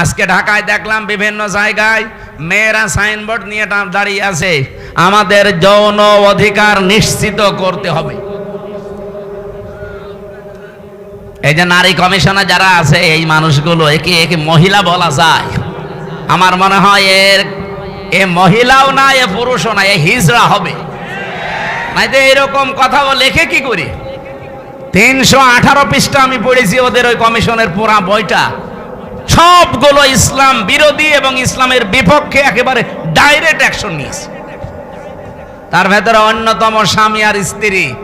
আজকে ঢাকায় দেখলাম বিভিন্ন জায়গায় মেয়েরা সাইনবোর্ড নিয়ে দাঁড়িয়ে আছে। আমাদের যৌন অধিকার নিশ্চিত করতে হবে। এই যে নারী কমিশনে যারা আছে, এই মানুষগুলো, একে একে মহিলা বলা যায়। আমার মনে হয় এর এ মহিলাও না, এ পুরুষও না, এ হিজড়া হবে। নাই তো এরকম কথা ও লেখে কি করি? তিনশো আঠারো পৃষ্ঠা আমি পড়েছি ওদের ওই কমিশনের পুরা বইটা। সবগুলো ইসলাম বিরোধী এবং ইসলামের বিপক্ষে একেবারে ডাইরেক্ট অ্যাকশন নিয়েছে। তার ভেতরে অন্যতম স্বামী আর স্ত্রী।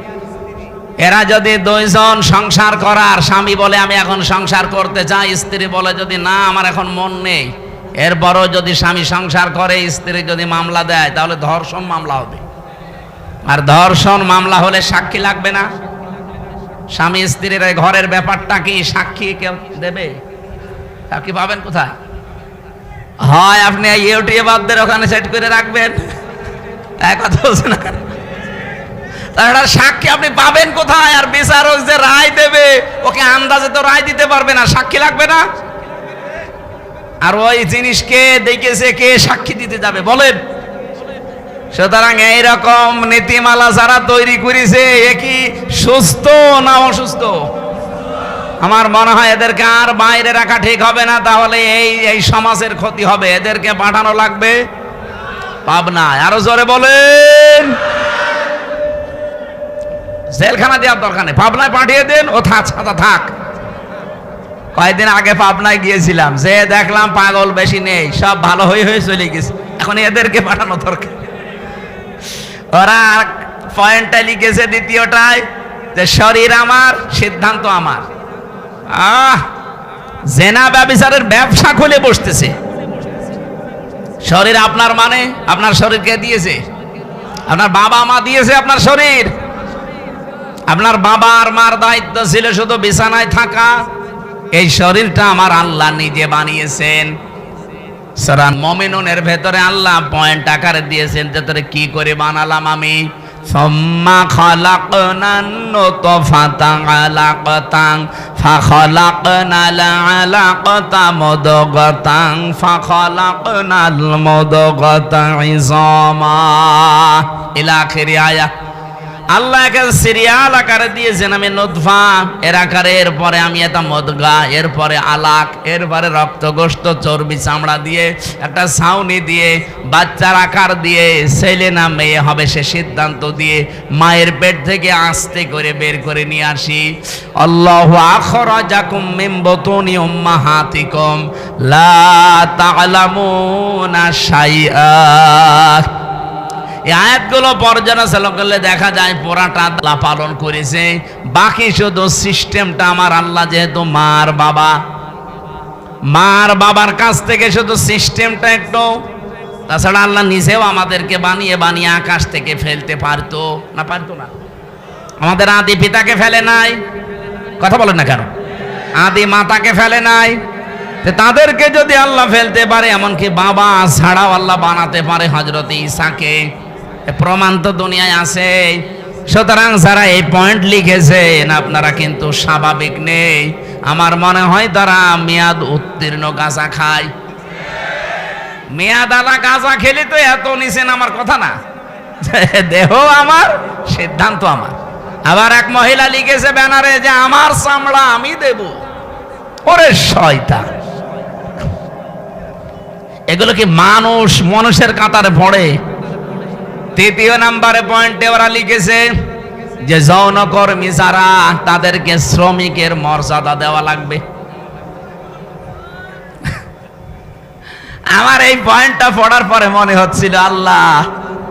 এরা যদি দুইজন সংসার করার, স্বামী বলে, আমি এখন সংসার করতে চাই। স্ত্রী বলে যদি, না, আমার এখন মন নেই। এরপরও যদি স্বামী সংসার করে, স্ত্রী যদি মামলা দেয়, তাহলে ধর্ষণ মামলা হবে। আর ধর্ষণ মামলা হলে সাক্ষী লাগবে না। স্বামী স্ত্রীর ঘরের ব্যাপারটা কি সাক্ষী কেউ দেবে? সাক্ষী পাবেন কোথায়? হয়, আপনি ইউটিউবারদের ওখানে সেট করে রাখবেন। এক কথা বলছে না সাক্ষী আপনি পাবেন কোথায়? আর বিচারক যে রায় দেবে, ওকে আন্দাজে তো রায় দিতে পারবে না। সাক্ষী লাগবে না? আর ওই জিনিসকে দেখেছে, কে সাক্ষী দিতে যাবে? বলেন। সুতরাং এইরকম নীতিমালা যারা তৈরি করেছে, এ কি সুস্থ না অসুস্থ? আমার মনে হয় এদেরকে আর বাইরে রাখা ঠিক হবে না, তাহলে এই এই সমাজের ক্ষতি হবে। এদেরকে পাঠানো লাগবে? পাবনায় আরও জোরে বলেন। জেলখানা দেওয়ার দরকার নেই। পাবনায় পাঠিয়ে দেন। ও থাক ছাতা থাক। কয়েকদিন আগে পাবনায় গিয়েছিলাম। যে দেখলাম পাগল বেশি নেই, সব ভালো হয়ে হয়ে চলে গেছে। এখন এদেরকে পাঠানো দরকার। ওরা পয়েন্টটা লিখেছে দ্বিতীয়টায়, যে শরীর আমার, সিদ্ধান্ত আমার। আহ, জেনা ব্যবসারের ব্যবসা খুলে বসতেছে। শরীর আপনার মানে? আপনার শরীরকে দিয়েছে? আপনার বাবা মা দিয়েছে আপনার শরীর? আপনার বাবা আর মার দায়িত্ব ছিল শুধু বিছানায় থাকা। এই শরীরটা আমার আল্লাহ নিজে বানিয়েছেন। সরান মমিনুনের ভেতরে আল্লাহ পয়েন্ট আকারে দিয়েছেন যে তোরে কি করে বানালাম আমি? ثم خلقنا النطفة علقة فخلقنا العلقة مضغة فخلقنا المضغة عظاما. إلى آخر آية. আল্লাহ একে সিরিয়াল আকারে দিয়েছেন, আমি নদফা এর আকারে, এরপরে আমি এটা মদগা, এরপরে আলাক, এরপরে রক্তগোস্ত, চর্বি চামড়া দিয়ে, একটা ছাউনি দিয়ে, বাচ্চার আকার দিয়ে, ছেলে না মেয়ে হবে সে সিদ্ধান্ত দিয়ে, মায়ের পেট থেকে আস্তে করে বের করে নিয়ে আসি। আল্লাহ আখরাজাকুম মিন বুতুনি উম্মাহাতিকুম, লা তা'লামুনা শাইআ। এই আয়াতগুলো পর্যালোচনা করলে দেখা যায় পোড়াটা আল্লাহ পালন করেছে। বাকি শুধু সিস্টেমটা আমার আল্লাহ যেহেতু মার বাবা। মার বাবার কাছ থেকে শুধু সিস্টেমটা একটু। তাছাড়া আল্লাহ নিজেও আমাদেরকে বানিয়ে বানিয়ে আকাশ থেকে ফেলতে পারতো। না পারতো না। আমাদের আদি পিতাকে ফেলে নাই। কথা বলেন না কেন? আদি মাতাকে ফেলে নাই। তাদেরকে যদি আল্লাহ ফেলতে পারে, এমনকি বাবা ছাড়াও আল্লাহ বানাতে পারে হজরত ঈসাকে এ প্রমাণ তো দুনিয়ায় আছে সুতরাং যারা এই পয়েন্ট লিখেছেন আপনারা কিন্তু স্বাভাবিক নেই। আমার মনে হয় তারা মেয়াদ উত্তীর্ণ গাঁজা খায়। মেয়াদ আলা গাঁজা খেলে তো এত নিছেন আমার কথা না। দেহ আমার, সিদ্ধান্ত আমার। আবার এক মহিলা লিখেছে ব্যানারে যে আমার চামড়া আমি দেব। ওরে শয়তান। এগুলো কি মানুষ মানুষের কাতারে পড়ে? তৃতীয় নাম্বারে পয়েন্টে ওরা লিখেছে যে যৌনকর্মী যারা, তাদেরকে শ্রমিকের মর্যাদা দেওয়া লাগবে। আমার এই পয়েন্টটা পড়ার পরে মনে হচ্ছিল, আল্লাহ,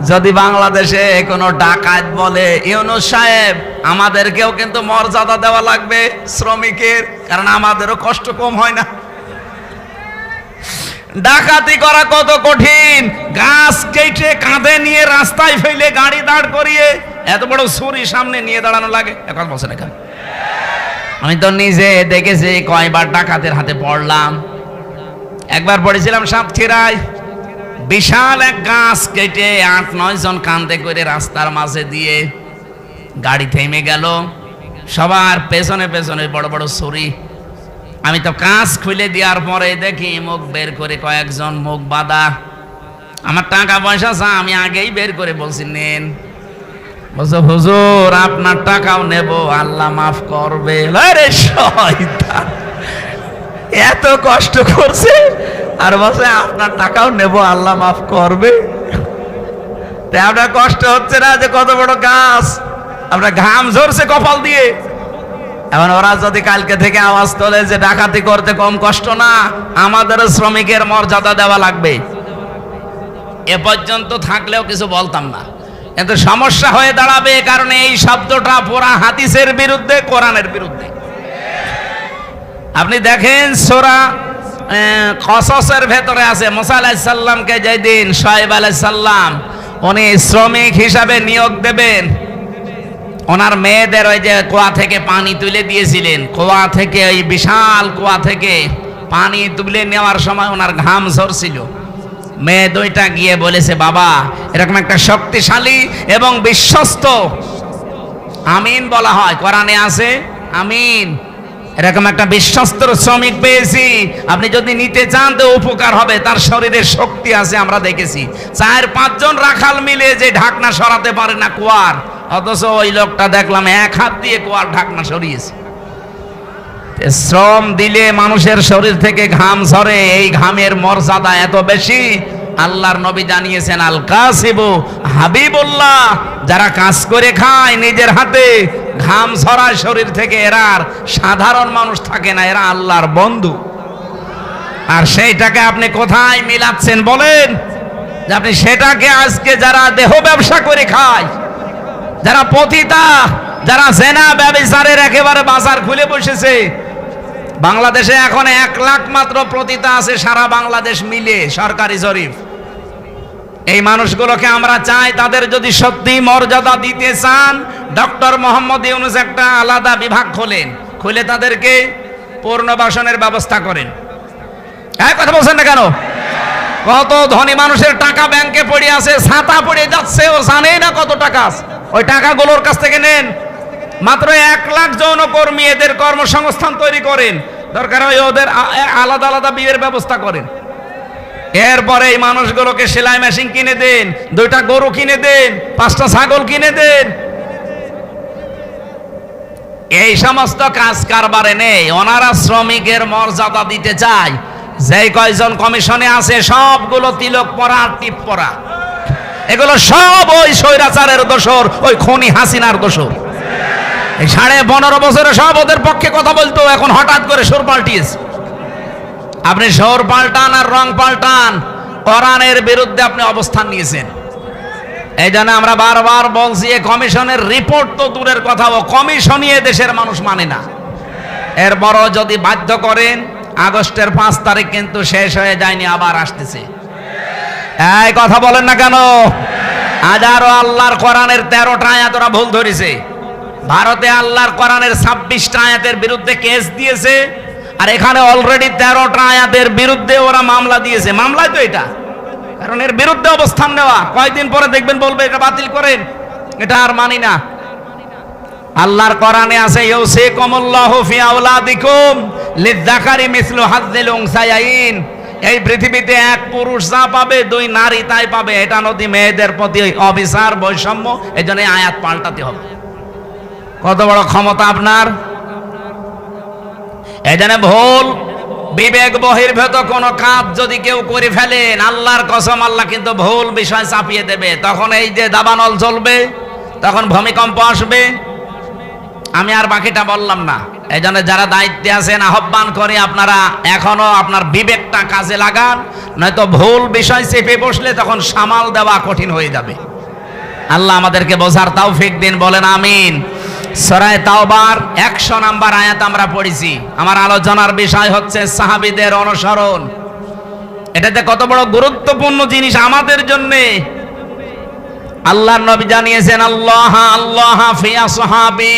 যদি বাংলাদেশে কোনো ডাকাত বলে, ইউনুস সাহেব, আমাদেরকেও কিন্তু মর্যাদা দেওয়া লাগবে শ্রমিকের, কারণ আমাদেরও কষ্ট কম হয় না। ডাকাতি করা কত কঠিন। গাছ কেটে কাঁধে নিয়ে রাস্তায় ফেলে গাড়ি দাঁড় করিয়ে এত বড় ছুরি সামনে নিয়ে দাঁড়ানো লাগে। এখন বলছেন এখানে। আমি তো নিজে দেখেছি, কয়বার ডাকাতের হাতে পড়লাম। একবার পড়েছিলাম সাতক্ষীরায়। বিশাল এক গাছ কেটে আট, নয় জন কান্দে করে রাস্তার মাঝে দিয়ে গাড়ি থেমে গেল। সবার পেছনে পেছনে বড় বড় ছুরি আমি তো কাজ খুলে দেওয়ার পরে দেখি মুখ বের করে কয়েকজন মুখ বাঁধা। আমার টাকা পয়সা চা আমি আগেই বের করে বলছি, নেন। বলছো, হুজুর, আপনার টাকাও নেব, আল্লাহ মাফ করবে। আরে শয়তান, এত কষ্ট করছে। আর বলছে, আপনার টাকাও নেব, আল্লাহ মাফ করবে। তাই আপনার কষ্ট হচ্ছে না যে কত বড় গাছ আপনার ঘাম ঝরছে কপাল দিয়ে। এখন ওরা যদি কালকে থেকে আওয়াজ তোলে যে ডাকাতি করতে কম কষ্ট না, আমাদের শ্রমিকের মর্যাদা দেওয়া লাগবে। এ পর্যন্ত থাকলেও কিছু বলতাম না। কিন্তু সমস্যা হয়ে দাঁড়াবে কারণ এই শব্দটা পুরা হাদিসের বিরুদ্ধে, কোরআনের বিরুদ্ধে। আপনি দেখেন সোরা কসসের ভেতরে আছে, মোসা আলাইসাল্লামকে যেদিন সাহেব আলাইসাল্লাম উনি শ্রমিক হিসাবে নিয়োগ দেবেন ওনার মেয়েদের ওই যে কুয়া থেকে পানি তুলে দিয়েছিলেন, কুয়া থেকে ওই বিশাল কুয়া থেকে পানি তুলে নেওয়ার সময় ওনার ঘাম ঝরছিল। মেয়ে দুইটা গিয়ে বলেছে, বাবা, এরকম একটা শক্তিশালী এবং বিশ্বস্ত আমিন বলা হয়, কোরআনে আছে, আমিন। এরকম একটা বিশ্বস্ত শ্রমিক পেয়েছি, আপনি যদি নিতে চান তো উপকার হবে, তার শরীরে শক্তি আছে, আমরা দেখেছি। চার পাঁচজন রাখাল মিলে যে ঢাকনা সরাতে পারে না কুয়ার অথচ ওই লোকটা দেখলাম এক হাত দিয়ে কুয়ার ঢাকনা সরিয়েছে। শ্রম দিলে মানুষের শরীর থেকে ঘাম ঝরে, এই ঘামের মর্যাদা এত বেশি, আল্লাহর নবী জানিয়েছেন, আল কাসিবু হাবিবুল্লাহ, যারা কাজ করে খায় নিজের হাতে, ঘাম ঝরায় শরীর থেকে এরা আর সাধারণ মানুষ থাকে না, এরা আল্লাহর বন্ধু। আর সেইটাকে আপনি কোথায় মিলাচ্ছেন বলেন? আপনি সেটাকে আজকে যারা দেহ ব্যবসা করে খায় যারা পতিতা, যারা জেনা ব্যবসারের একেবারে বাজার খুলে বসেছে, বাংলাদেশে এখন এক লাখ মাত্র প্রতিতা আছে, সারা বাংলাদেশ মিলে, সরকারি জরিপ। এই মানুষগুলোকে আমরা চাই তাদের যদি সত্যি মর্যাদা দিতে চান, ডক্টর মোহাম্মদ ইউনুস একটা আলাদা বিভাগ খোলেন, খুলে তাদেরকে পূর্ণবাসনের ব্যবস্থা করেন। হ্যাঁ কথা বলছেন না কেন? কত ধনী মানুষের টাকা ব্যাংকে পড়ে আছে, ছাতা পড়ে যাচ্ছে, ও জানেই না কত টাকা আছে। ওই টাকাগুলোর কাছ থেকে নেন। মাত্র এক লাখ যৌনকর্মী এদের কর্মসংস্থান তৈরি করেন। দরকার হয় ওদের আলাদা আলাদা বিয়ের ব্যবস্থা করেন। এরপরে এই মানুষগুলোকে সেলাই মেশিন কিনে দেন, দুইটা গরু কিনে দেন, পাঁচটা ছাগল কিনে দেন। এই সমস্ত কাজ কারবারে নেই। ওনারা শ্রমিকের মর্যাদা দিতে চায়। যে কয়জন কমিশনে আছে, সবগুলো তিলক পরা টিপ পরা। এগুলো সব ওই স্বৈরাচারের দোষর, ওই খনি হাসিনার দোষর। এই সাড়ে পনেরো বছরে সব ওদের পক্ষে কথা বলতো এখন হঠাৎ করে সুর পাল্টিয়েছে। আপনি সুর পাল্টান আর রং পাল্টান, কোরআনের বিরুদ্ধে আপনি অবস্থান নিয়েছেন। এই জন্য আমরা বারবার বলছি, এ কমিশনের রিপোর্ট তো দূরের কথা, ও কমিশনই দেশের মানুষ মানে না। এরপরও যদি বাধ্য করেন, আগস্টের পাঁচ তারিখ কিন্তু শেষ হয়ে যায়নি, আবার আসতেছে। এই কথা বলেন না কেন? হাজারো আল্লাহর কোরআনের তেরোটা আয়াত ওরা ভুল ধরেছে। ভারতে আল্লাহর কোরআনের ছাব্বিশটা আয়াতের বিরুদ্ধে কেস দিয়েছে, আর এখানে অলরেডি তেরোটা আয়াতের বিরুদ্ধে ওরা মামলা দিয়েছে। মামলায় তো এটা। কারণ এর বিরুদ্ধে অবস্থান নেওয়া। কয়দিন পরে দেখবেন বলবে, এটা বাতিল করেন। এটা আর মানি না। আল্লাহর কোরআনে আছে, ইউসিকুমুল্লাহু ফি আওলাদিকুম লিযাকারি মিসলু হাজ্জিল উনসায়াইন। এই পৃথিবীতে এক পুরুষ যা পাবে, দুই নারী তাই পাবে। এটা নদী মেয়েদের প্রতি অবিচার, বৈষম্য এই জন্য আয়াত পাল্টাতে হবে। কত বড় ক্ষমতা আপনার? এই জন্য ভুল, বিবেক বহির্ভূত কোন কাজ যদি কেউ করে ফেলেন, আল্লাহর কসম, আল্লাহ কিন্তু ভুল বিষয় চাপিয়ে দেবে। তখন এই যে দাবানল চলবে, তখন ভূমিকম্প আসবে আমি আর বাকিটা বললাম না। এই যারা দায়িত্বে আছেন, আহ্বান করে আপনারা এখনও আপনার বিবেকটা কাজে লাগান, নয়তো ভুল বিষয় চেপে বসলে তখন সামাল দেওয়া কঠিন হয়ে যাবে। আল্লাহ আমাদেরকে বোঝার তৌফিক দিন, বলেন আমিন। সরায় তাওবার, একশো নাম্বার আয়াত আমরা পড়েছি। আমার আলোচনার বিষয় হচ্ছে সাহাবিদের অনুসরণ। এটাতে কত বড় গুরুত্বপূর্ণ জিনিস আমাদের জন্যে। আল্লাহর নবী জানিয়েছেন, আল্লাহ আল্লাহ ফি আসহাবি।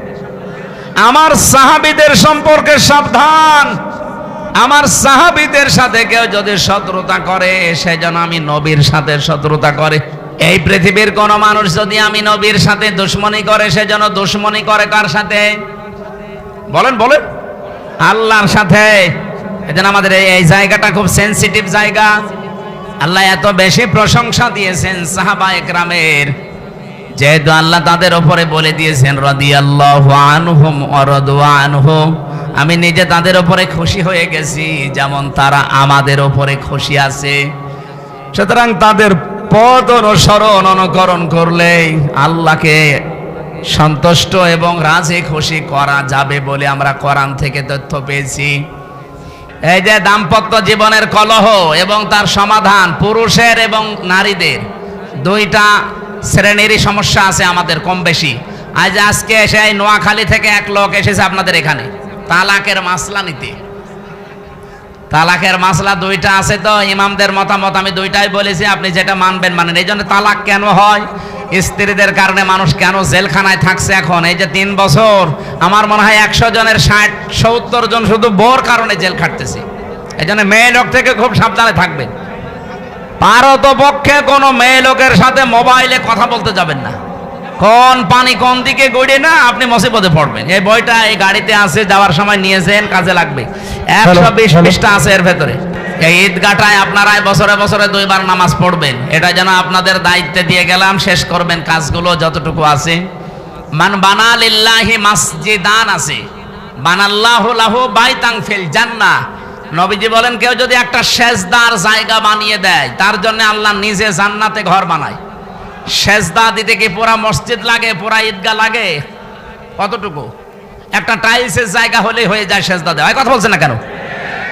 আমার সাহাবীদের সম্পর্কে সাবধান। আমার সাহাবীদের সাথে কেউ যদি শত্রুতা করে, সে যেন আমি নবীর সাথে শত্রুতা করে। এই পৃথিবীর কোন মানুষ যদি আমি নবীর সাথে দুশ্মনী করে, সে যেন দুশ্মনী করে কার সাথে? বলেন বলেন। আল্লাহর সাথে। এজন্য আমাদের এই- জায়গাটা খুব সেনসিটিভ জায়গা। আল্লাহ এত বেশি প্রশংসা দিয়েছেন সাহাবা একরামের যেহেতু আল্লাহ তাদের ওপরে বলে দিয়েছেন, রাদিয়াল্লাহু আনহুম ওয়া রাদু আনহু আমি নিজে তাদের ওপরে খুশি হয়ে গেছি, যেমন তারা আমাদের ওপরে খুশি আছে। সুতরাং তাদের পদ অনুসরণ অনুকরণ করলে আল্লাহকে সন্তুষ্ট এবং রাজে খুশি করা যাবে বলে আমরা কোরআন থেকে তথ্য পেয়েছি। এই যে দাম্পত্য জীবনের কলহ এবং তার সমাধান পুরুষের এবং নারীদের, দুইটা শ্রেণীরই সমস্যা আছে আমাদের কম বেশি। আজ আজকে এসে নোয়াখালী থেকে এক লোক এসেছে আপনাদের এখানে। তালাকের মাসলা নিতে। তালাকের মাসলা দুইটা আছে তো, ইমামদের মতামত আমি দুইটাই বলেছি, আপনি যেটা মানবেন মানেন। এই জন্য তালাক কেন হয়? স্ত্রীদের কারণে মানুষ কেন জেলখানায় থাকছে এখন? এই যে তিন বছর, আমার মনে হয় একশো জনের ষাট, সত্তর জন শুধু বোর কারণে জেল খাটতেছে। এই জন্য মেয়ে লোক থেকে খুব সাবধানে থাকবেন। পারত পক্ষে কোনো মেয়ে লোকের সাথে মোবাইলে কথা বলতে যাবেন না। কোন পানি কোন দিকে গড়িয়ে না আপনি মুসিবতে পড়বেন। এই বইটা এই গাড়িতে আছে যাওয়ার সময় নিয়েছেন কাজে লাগবে। একশো বিশ. পৃষ্ঠা আছে এর ভেতরে। এই ঈদগাটায় আপনারা বছরে বছরে দুইবার নামাজ পড়বেন। এটা যেন আপনাদের দায়িত্বে দিয়ে গেলাম শেষ করবেন কাজগুলো যতটুকু আছে। মান বানালিল্লাহি মাসজিদান আছে। বানাল্লাহু লাহু বাইতাং ফিল জান্নাহ। নবীজি বলেন, কেউ যদি একটা সেজদার জায়গা বানিয়ে দেয়, তার জন্য আল্লাহ নিজে জান্নাতে ঘর বানায়। সেজদা দিতে কি পুরা মসজিদ লাগে, পুরা ঈদগাহ লাগে? কতটুকু? একটা টাইলসের জায়গা হলেই হয়ে যায় সেজদা দেওয়া। কথা বলছেন না কেন?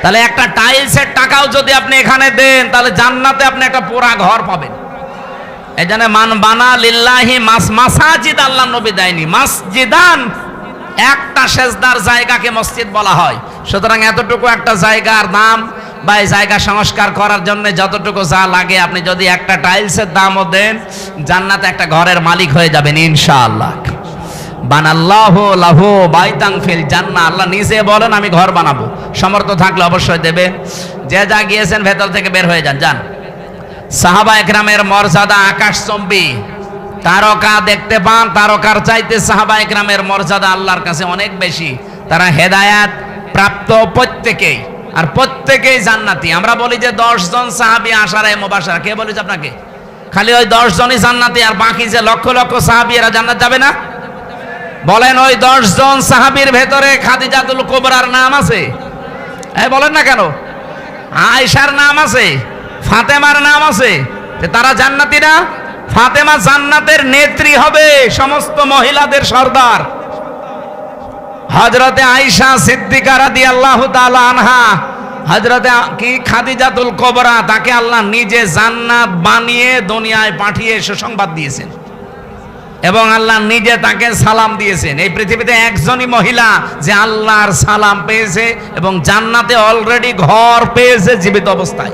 তাহলে একটা টাইলসের টাকাও যদি আপনি এখানে দেন, তাহলে জান্নাতে আপনি একটা পুরা ঘর পাবেন। এই জন্য মান বানা লিল্লাহি মাস, মাসাজিদ আল্লাহ নবী দেয়নি। মাসজিদান একটা সেজদার জায়গাকে মসজিদ বলা হয়। সুতরাং এতটুকু একটা জায়গার দাম বা এই জায়গা সংস্কার করার জন্য যতটুকু যা লাগে, আপনি যদি একটা টাইলসের দামও দেন, জান্নাতে একটা ঘরের মালিক হয়ে যাবেন ইনশাআল্লাহ। বানাল্লাহ লাহু বাইতাং ফিল জান্নাহ। আল্লাহ নিজে বলেন, আমি ঘর বানাবো। সমর্থ থাকলে অবশ্যই দেবে যে যা গিয়েছেন ভেতর থেকে বের হয়ে যান যান। সাহাবা একরামের মর্যাদা আকাশচম্বী তারকা দেখতে পান, তারকার চাইতে সাহাবা একরামের মর্যাদা আল্লাহর কাছে অনেক বেশি। তারা হেদায়াত প্রাপ্ত প্রত্যেকেই, আর প্রত্যেকেই জান্নাতি। আমরা বলি যে দশ জন সাহাবি আসারায় মোবাসারা কে বলেছে আপনাকে? খালি ওই দশ জনই জান্নাতি, আর বাকি যে লক্ষ লক্ষ সাহাবি এরা জান্নাত যাবে না? বলেন ওই দশ জন সাহাবির ভেতরে খাদিজাতুল কোবরার নাম আছে? এই বলেন না কেন? আয়সার নাম আছে, ফাতেমার নাম আছে। তারা জান্নাতি না? ফাতেমা জান্নাতের নেত্রী হবে সমস্ত মহিলাদের সর্দার। হজরতে আয়েশা সিদ্দিকা রাদি আল্লাহ আনহা হজরতে কি খাদিজাতুল কবরা, তাকে আল্লাহ নিজে জান্নাত বানিয়ে দুনিয়ায় পাঠিয়ে সুসংবাদ দিয়েছেন। এবং আল্লাহ নিজে তাকে সালাম দিয়েছেন। এই পৃথিবীতে একজনই মহিলা যে আল্লাহর সালাম পেয়েছে এবং জান্নাতে অলরেডি ঘর পেয়েছে জীবিত অবস্থায়।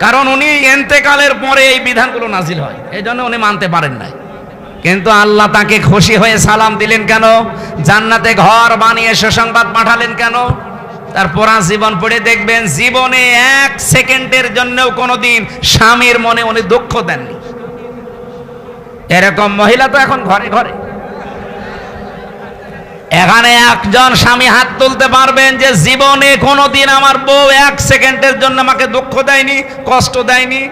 কারণ উনি এন্তেকালের পরে এই বিধানগুলো নাজিল হয়। এই জন্য উনি মানতে পারেন নাই। কিন্তু আল্লাহ তাকে খুশি হয়ে সালাম দিলেন কেন? জান্নাতে ঘর বানিয়ে সুসংবাদ পাঠালেন কেন? তার পুরা জীবন পড়ে দেখবেন, জীবনে এক সেকেন্ডের জন্যও কোনোদিন স্বামীর মনে উনি দুঃখ দেননি। এরকম মহিলা তো এখন ঘরে ঘরে। এখানে একজন স্বামী হাত তুলতে পারবেন যে জীবনে কোনোদিন আমার বউ এক সেকেন্ডের জন্য আমাকে দুঃখ দেয়নি, কষ্ট দেয়নি।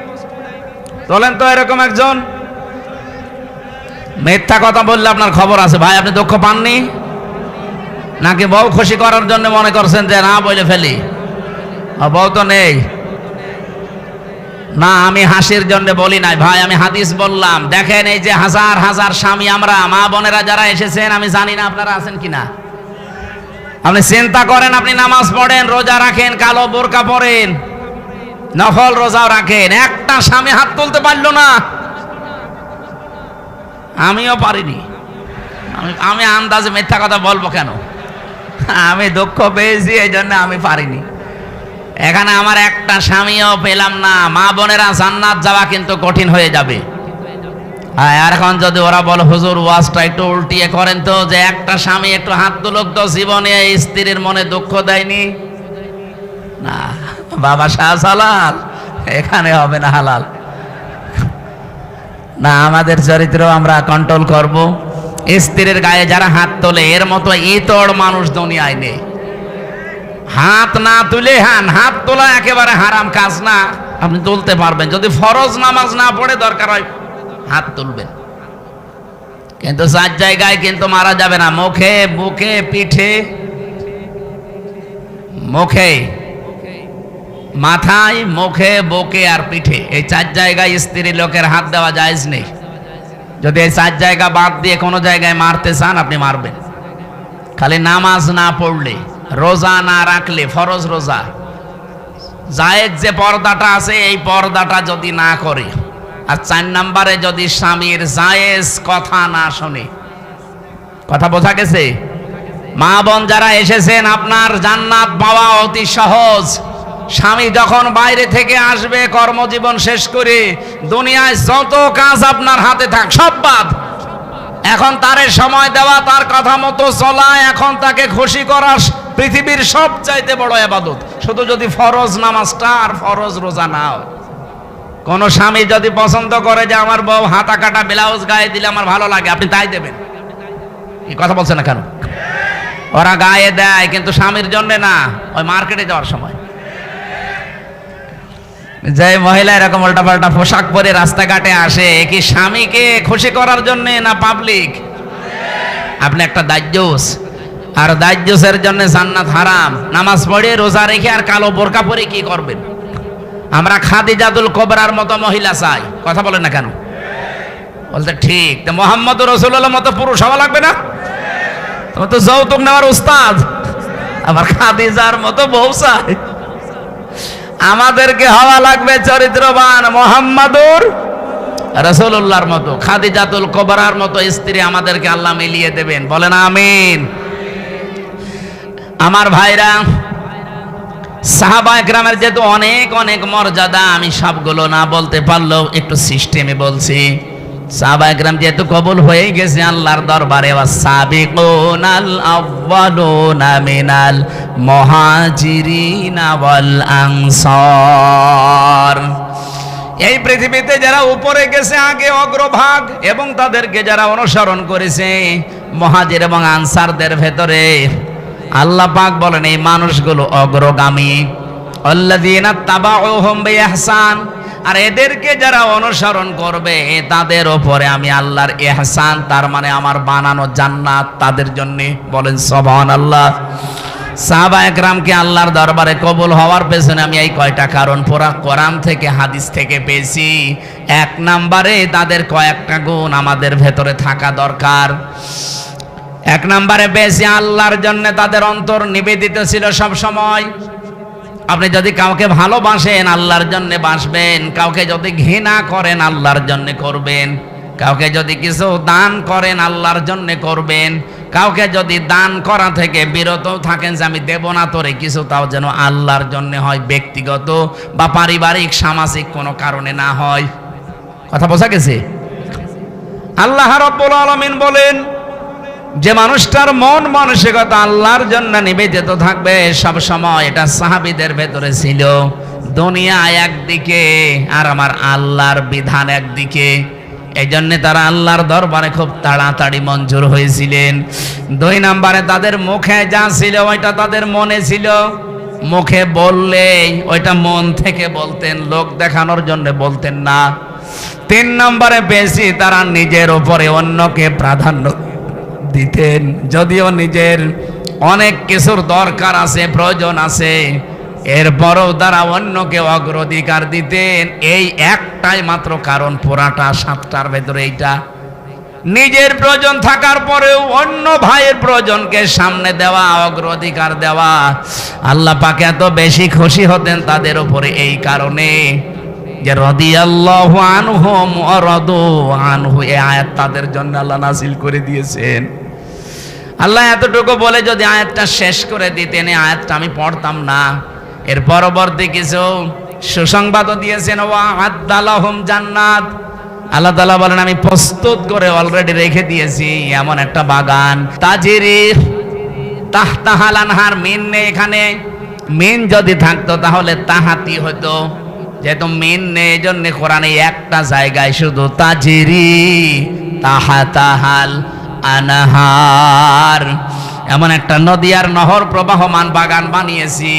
বলেন তো এরকম একজন? মিথ্যা কথা বললে আপনার খবর আছে। ভাই, আপনি দুঃখ পাননি? নাকি বউ খুশি করার জন্য মনে করছেন যে, না বলে ফেলি? বউ তো নেই। না, আমি হাসির জন্য বলি নাই। ভাই, আমি হাদিস বললাম। দেখেন এই যে হাজার হাজার স্বামী আমরা, মা বোনেরা যারা এসেছেন, আমি জানি না আপনারা আছেন কিনা। আপনি চিন্তা করেন, আপনি নামাজ পড়েন, রোজা রাখেন, কালো বোরকা পরেন, নফল রোজাও রাখেন। একটা স্বামী হাত তুলতে পারল না। আমিও পারিনি। আমি আমি আন্দাজে মিথ্যা কথা বলব কেন? আমি দুঃখ পেয়েছি, এই জন্য আমি পারিনি। এখানে আমার একটা স্বামীও পেলাম না মা বোনেরা জান্নাত যাওয়া কিন্তু কঠিন হয়ে যাবে। হ্যাঁ, আর এখন যদি ওরা বলে হুজুর ওয়াজটা একটু উল্টিয়ে করেন তো যে একটা স্বামী একটু হাত তুলুক তো জীবনে স্ত্রীর মনে দুঃখ দেয়নি? না বাবা শাহ হালাল এখানে হবে না হালাল। না আমাদের চরিত্র আমরা কন্ট্রোল করব। স্ত্রীর গায়ে যারা হাত তোলে এর মতো ইতর মানুষ দুনিয়ায় নেই। হাত না তুলে হান, হাত তোলা একেবারে হারাম কাজ না। আপনি তুলতে পারবেন, যদি ফরজ নামাজ না পড়ে দরকার হয়, হাত তুলবেন। কিন্তু চার জায়গায় কিন্তু মারা যাবে না। মুখে, বুকে, পিঠে, মুখে, মাথায়, মুখে, বুকে আর পিঠে। এই চার জায়গায় স্ত্রী লোকের হাত দেওয়া জায়েজ নেই। যদি এই চার জায়গা বাদ দিয়ে কোনো জায়গায় মারতে চান, আপনি মারবেন। খালি নামাজ না পড়লে রোজা না রাখলে ফরজ রোজা? জায়েজ যে পর্দাটা আছে, এই পর্দাটা যদি না করে, আর চার নাম্বারে যদি স্বামীর জায়েজ কথা না শোনে, কথা বোঝা গেছে? মা বোন যারা এসেছেন, আপনার জান্নাত পাওয়া অতি সহজ। স্বামী যখন বাইরে থেকে আসবে, কর্মজীবন শেষ করে, দুনিয়ায় যত কাজ আপনার হাতে থাক, সব বাদ। এখন তারে সময় দেওয়া, তার কথা মতো চলা, এখন তাকে খুশি করা পৃথিবীর সব চাইতে বড় আবাদত। শুধু যদি ফরজ নামাজটা আর ফরজ রোজা না হয় কোন স্বামী যদি পছন্দ করে যে আমার বউ হাতা কাটা ব্লাউজ গায়ে দিলে আমার ভালো লাগে, আপনি তাই দেবেন। এই কথা বলছেন না কেন? ওরা গায়ে দেয়, কিন্তু স্বামীর জন্য না, ওই মার্কেটে যাওয়ার সময়। যে মহিলা এরকম উল্টাপাল্টা পোশাক পরে রাস্তাঘাটে আসে, কি স্বামীকে খুশি করার জন্য না পাবলিক আপনি একটা দাহ্যস আর দাহ্যসের জন্য জান্নাত হারাম। নামাজ পড়ে, রোজা রেখে আর কালো বোরকা পরে কি করবেন? আমরা খাদিজাতুল কবরার মতো মহিলা চাই। কথা বলেন না কেন? বলতে ঠিক। তো মোহাম্মদ রসুল্লাহ মতো পুরুষ হওয়া লাগবে না? তোমার তো যৌতুক নেওয়ার উস্তাদ। আবার খাদিজার মতো বউ চাই। আমাদেরকে হওয়া লাগবে চরিত্রবান মোহাম্মদুর রসুল্লাহর মতো। খাদিজাতুল কবরার মতো স্ত্রী আমাদেরকে আল্লাহ মিলিয়ে দেবেন। বলেন আমিন। আমার ভাইরা, সাহাবা একরামের যেহেতু অনেক অনেক মর্যাদা, আমি সবগুলো না বলতে পারলেও একটু সিস্টেমে বলছি। সাহাবা একরাম যেহেতু কবুল হয়ে গেছে আল্লাহর দরবারে সাবিকুনাল আউয়ালুনা মিনাল মুহাজিরিনা ওয়াল আনসার এই পৃথিবীতে যারা উপরে গেছে, আগে অগ্রভাগ, এবং তাদেরকে যারা অনুসরণ করেছে, মহাজির এবং আনসারদের ভেতরে আল্লাহ পাক বলেন, এই মানুষগুলো অগ্রগামী। আল্লাযীনা তাবাউহুম বিইহসান। আর এদেরকে যারা অনুসরণ করবে, তাদের ওপরে আমি আল্লাহর ইহসান, তার মানে আমার বানানো জান্নাত তাদের জন্য বলেন, সুবহানাল্লাহ। সাহাবা একরামকে আল্লাহর দরবারে কবুল হওয়ার পেছনে আমি এই কয়টা কারণ পুরা কোরআন থেকে, হাদিস থেকে পেয়েছি। এক নাম্বারে তাদের কয়েকটা গুণ আমাদের ভেতরে থাকা দরকার। এক নম্বরে বেশি আল্লাহর জন্য তাদের অন্তর নিবেদিত ছিল সব সময়। আপনি যদি কাউকে ভালোবাসেন, আল্লাহর জন্য বাসবেন। কাউকে যদি ঘৃণা করেন, আল্লাহর জন্য করবেন। কাউকে যদি কিছু দান করেন, আল্লাহর জন্য করবেন। কাউকে যদি দান করা থেকে বিরত থাকেন যে, আমি দেব না তোরে কিছু, তাও যেন আল্লাহর জন্য হয়। ব্যক্তিগত বা পারিবারিক, সামাজিক কোনো কারণে না হয়। কথা বোঝা গেছে? আল্লাহ রব্বুল আলমিন বলেন যে মানুষটার মন মানসিকতা আল্লাহর জন্য নিবেদিত থাকবে, সব সময় এটা সাহাবিদের ভেতরে ছিল। দুনিয়া একদিকে আর আমার আল্লাহর বিধান একদিকে। এই জন্য তারা আল্লাহর দরবারে খুব তাড়াতাড়ি মঞ্জুর হয়েছিলেন। দুই নম্বরে তাদের মুখে যা ছিল, ওইটা তাদের মনে ছিল। মুখে বললে ওইটা মন থেকে বলতেন, লোক দেখানোর জন্য বলতেন না। তিন নম্বরে বেশি তারা নিজের উপরে অন্যকে প্রাধান্য দিতেন। যদিও নিজের অনেক কিছুর দরকার আছে, প্রয়োজন আছে, এরপরও তারা অন্যকে অগ্রাধিকার দিতেন। এই একটাই মাত্র কারণ পুরাটা সাতটার ভেতরে এইটা। নিজের প্রয়োজন থাকার পরেও অন্য ভাইয়ের প্রয়োজনকে সামনে দেওয়া, অগ্রাধিকার দেওয়া, আল্লাহ পাকে এত বেশি খুশি হতেন তাদের উপরে এই কারণে যে রদিয়াল্লাহু আনহুম ওয়া রাদু আনহু, এই আয়াত তাদের জন্য আল্লাহ নাজিল করে দিয়েছেন। আল্লাহ এতটুকু বলে যদি আয়াতটা শেষ করে দিতেন আয়াতটা আমি পড়তাম না। এর পরবর্তী কিছু সুসংবাদও দিয়েছেন, ওয়া আদালাহুম জান্নাত। আল্লাহ তালা বলেন, আমি প্রস্তুত করে অলরেডি রেখে দিয়েছি, এমন একটা বাগান। তাজিরি তাহতাহাল আনহার মিন নেই এখানে। মিন যদি থাকতো তাহলে তাহাতি হতো। যেহেতু মিন নেই এই জন্য কোরআনে একটা জায়গায় শুধু তাজিরি তাহাতাহাল আনাহার। এমন একটা নদী আর নহর প্রবাহমান বাগান বানিয়েছি।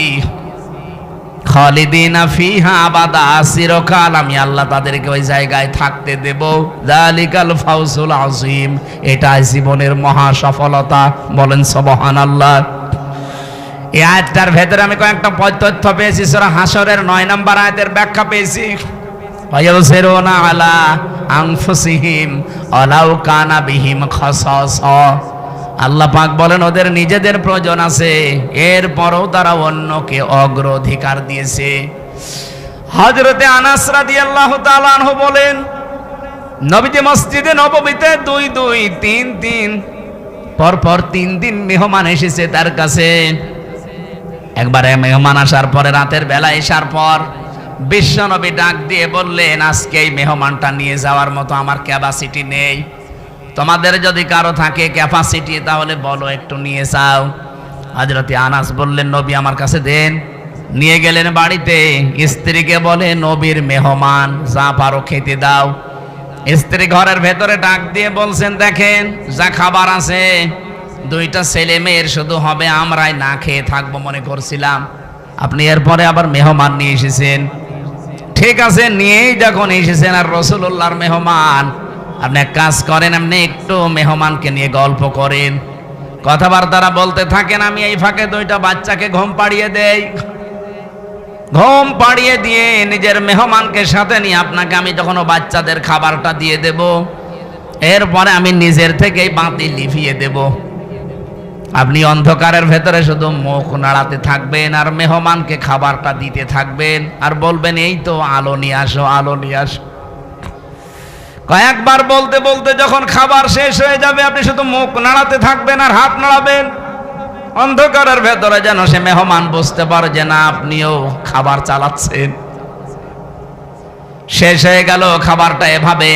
খালিদিনা আমি আল্লাহ তাদেরকে ওই জায়গায় থাকতে জালিকাল আজিম এটা জীবনের মহা সফলতা। বলেন সবহান আল্লাহ ভেতরে আমি কয়েকটা পেয়েছি। সূরা হাসরের নয় নম্বর আয়াতের ব্যাখ্যা পেয়েছি। ওয়ায়ুসিরুনা আলা আনফুসিহিম আলাউ কানা বিহিম খাসাসা আল্লাহ পাক বলেন, ওদের নিজেদের প্রয়োজন আছে। এরপরও তারা অন্যকে অগ্রাধিকার দিয়েছে। হজরতে আনাস রাদিয়াল্লাহু তাআলা আনহু বলেন, নবীজি মসজিদে নববীতে দুই দুই, তিন তিন, পরপর তিন দিন মেহমান এসেছে তার কাছে। একবারে মেহমান আসার পরে রাতের বেলা আসার পর বিশ্বনবী ডাক দিয়ে বললেন, আজকে এই মেহমানটা নিয়ে যাওয়ার মতো আমার ক্যাপাসিটি নেই। তোমাদের যদি কারও থাকে ক্যাপাসিটি তাহলে বলো একটু নিয়ে যাও। হজরতে আনাস বললেন, নবী আমার কাছে দেন। নিয়ে গেলেন বাড়িতে। স্ত্রীকে বলে, নবীর মেহমান, যা পারো খেতে দাও। স্ত্রী ঘরের ভেতরে ডাক দিয়ে বলছেন, দেখেন, যা খাবার আছে, দুইটা ছেলে মেয়ের শুধু হবে, আমরাই না খেয়ে থাকব মনে করছিলাম। আপনি এরপরে আবার মেহমান নিয়ে এসেছেন। ঠিক আছে, নিয়েই যখন এসেছেন আর রসুল্লাহর মেহমান। আপনি এক কাজ করেন, আপনি একটু মেহমানকে নিয়ে গল্প করেন। কথাবার্তারা বলতে থাকেন, আমি এই ফাঁকে দুইটা বাচ্চাকে ঘুম পাড়িয়ে দেই। ঘুম পাড়িয়ে দিয়ে নিজের মেহমানকে সাথে নিয়ে আপনাকে আমি যখন বাচ্চাদের খাবারটা দিয়ে দেব, এরপরে আমি নিজের থেকেই বাতি লিভিয়ে দেব। আপনি অন্ধকারের ভেতরে শুধু মুখ নাড়াতে থাকবেন আর মেহমানকে খাবারটা দিতে থাকবেন আর বলবেন, এই তো আলো নিয়ে আসো, আলো নিয়ে আসো। কয়েকবার বলতে বলতে যখন খাবার শেষ হয়ে যাবে, আপনি শুধু মুখ নাড়াতে থাকবেন আর হাত নাড়াবেন। অন্ধকারের ভেতরে যেন সে মেহমান বুঝতে পারে যে, না, আপনিও খাবার চালাচ্ছেন। শেষ হয়ে গেল খাবারটা এভাবে।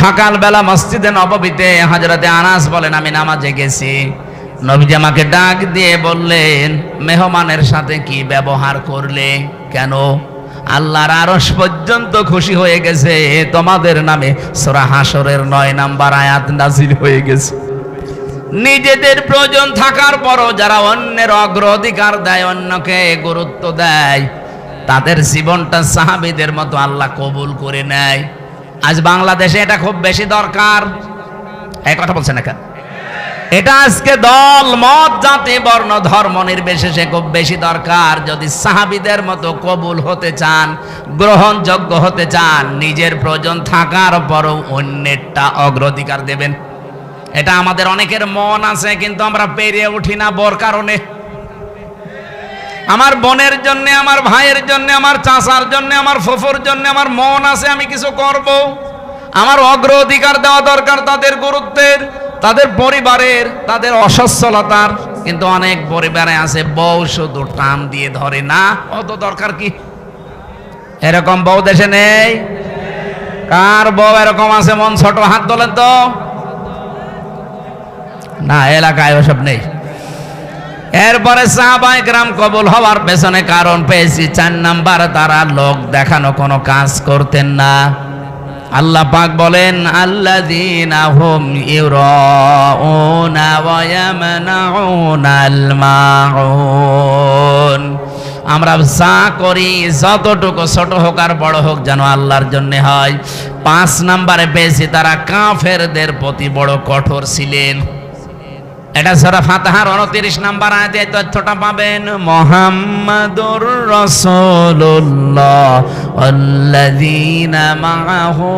সকালবেলা মসজিদে নববীতে হাজরাতে আনাস বলেন, আমি নামাজে গেছি। নবীজি আমাকে ডাক দিয়ে বললেন, মেহমানের সাথে কি ব্যবহার করলে? কেন? আল্লাহর আরস পর্যন্ত খুশি হয়ে গেছে। তোমাদের নামে সোরা হাসরের নয় নাম্বার আয়াত নাজিল হয়ে গেছে। নিজেদের প্রয়োজন থাকার পরও যারা অন্যের অগ্রাধিকার দেয়, অন্যকে গুরুত্ব দেয়, তাদের জীবনটা সাহাবিদের মতো আল্লাহ কবুল করে নেয়। আজ বাংলাদেশে এটা খুব বেশি দরকার। এই কথা বলছেন কেন? এটা আজকে দল, মত, জাতি, বর্ণ, ধর্ম নির্বিশেষে খুব বেশি দরকার। যদি সাহাবিদের মতো কবুল হতে চান, গ্রহণযোগ্য হতে চান, নিজের প্রয়োজন থাকার পরও অন্যেরটা অগ্রাধিকার দেবেন। এটা আমাদের অনেকের মন আছে, কিন্তু আমরা পেরিয়ে উঠি না বর কারণে। আমার বোনের জন্য, আমার ভাইয়ের জন্য, আমার চাচার জন্য, আমার ফুফুর জন্য আমার মন আছে, আমি কিছু করব। আমার অগ্রাধিকার দেওয়া দরকার তাদের গুরুত্বের। তাদের পরিবারের, তাদের অসচ্ছলতার কিন্তু অনেক পরিবারে আছে বউ শুধু টান দিয়ে ধরে না। অত দরকার কি? এরকম বউ দেশে নেই? কার বউ এরকম আছে? মন ছোট, হাত তোলেন তো। না, এলাকায় ওসব নেই। এরপরে সাহাবাই গ্রাম কবুল হওয়ার পেছনে কারণ পেয়েছি, চার নাম্বার তারা লোক দেখানো কোনো কাজ করতেন না। আল্লাহ পাক বলেন, আল্লাযীনা হুম ইউরাউনা ওয়া আমরা যা করি, যতটুকু ছোট হোক আর বড় হোক যেন আল্লাহর জন্য হয়। পাঁচ নাম্বারে পেয়েছি তারা কাফেরদের প্রতি বড় কঠোর ছিলেন। এটা সারা ফাতাহার উনত্রিশ নাম্বার আয়াতে তথ্যটা পাবেন। মোহাম্মদুর রসুল্লাহ আল্লাযীনা মাআহু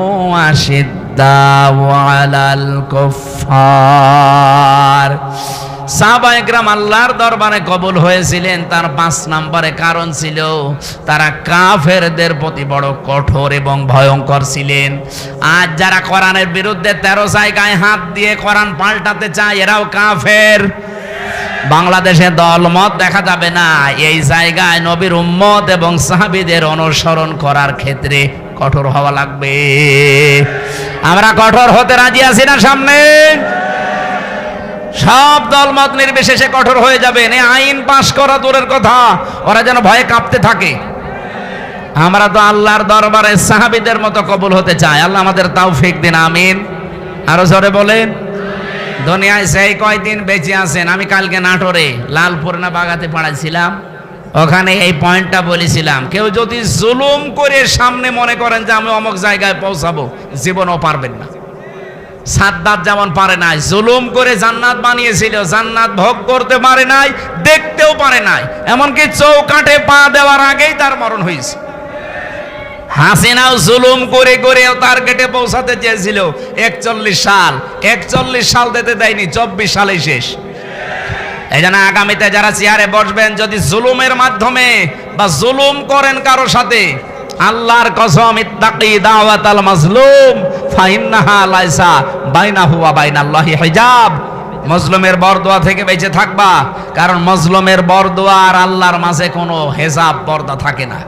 আশিদ্দাউ আলাল কুফফার। সাহাবা একরাম আল্লাহর দরবারে কবুল হয়েছিলেন, তার পাঁচ নম্বরে কারণ ছিল তারা কাফেরদের প্রতি বড় কঠোর এবং ভয়ঙ্কর ছিলেন। আজ যারা কোরআনের বিরুদ্ধে তেরো জায়গায় হাত দিয়ে কোরআন পাল্টাতে চায়, এরাও কাফের। বাংলাদেশে দলমত দেখা যাবে না, এই জায়গায় নবীর উম্মত এবং সাহাবিদের অনুসরণ করার ক্ষেত্রে কঠোর হওয়া লাগবে। আমরা কঠোর হতে রাজি আছি না সামনে? সব দলমত নির্বিশেষে কঠোর হয়ে যাবে। এ আইন পাশ করা দূরের কথা। ওরা যেন ভয়ে কাঁপতে থাকে। আমরা তো আল্লাহর দরবারে সাহাবিদের মতো কবুল হতে চাই। আল্লাহ আমাদের তৌফিক দিন, আমিন। আরও জোরে বলেন। দুনিয়ায় সেই কয়দিন বেঁচে আছেন? আমি কালকে নাটোরে, লালপুর না বাগাতে পড়াইছিলাম। ওখানে এই পয়েন্টটা বলেছিলাম। কেউ যদি জুলুম করে সামনে মনে করেন যে আমি অমুক জায়গায় পৌঁছাবো, জীবনও পারবেন না। সাদ্দাত যেমন পারে নাই, জুলুম করে জান্নাত বানিয়েছিল, জান্নাত ভোগ করতে পারে নাই, দেখতেও পারে নাই। এমনকি চৌকাঠে পা দেওয়ার আগেই তার মরণ হয়েছে। হাসিনাও জুলুম করে করে তার গেটে পৌঁছাতে চেয়েছিল। একচল্লিশ সাল একচল্লিশ সাল দিতে দেয়নি, চব্বিশ সালে শেষ। এই জন্য আগামীতে যারা চেয়ারে বসবেন, যদি জুলুমের মাধ্যমে বা জুলুম করেন কারও সাথে আল্লাহর কসম, ইত্তাকি দাওয়াতাল মাজলুম, ফাইন্নাহা লাইসা বাইনাহু ওয়া বাইনাল্লাহি হিজাব। মজলুমের বরদোয়া থেকে বেঁচে থাকবা, কারণ মজলুমের বরদোয়া আর আল্লাহর মাঝে কোনো হেজাব, পর্দা থাকে না।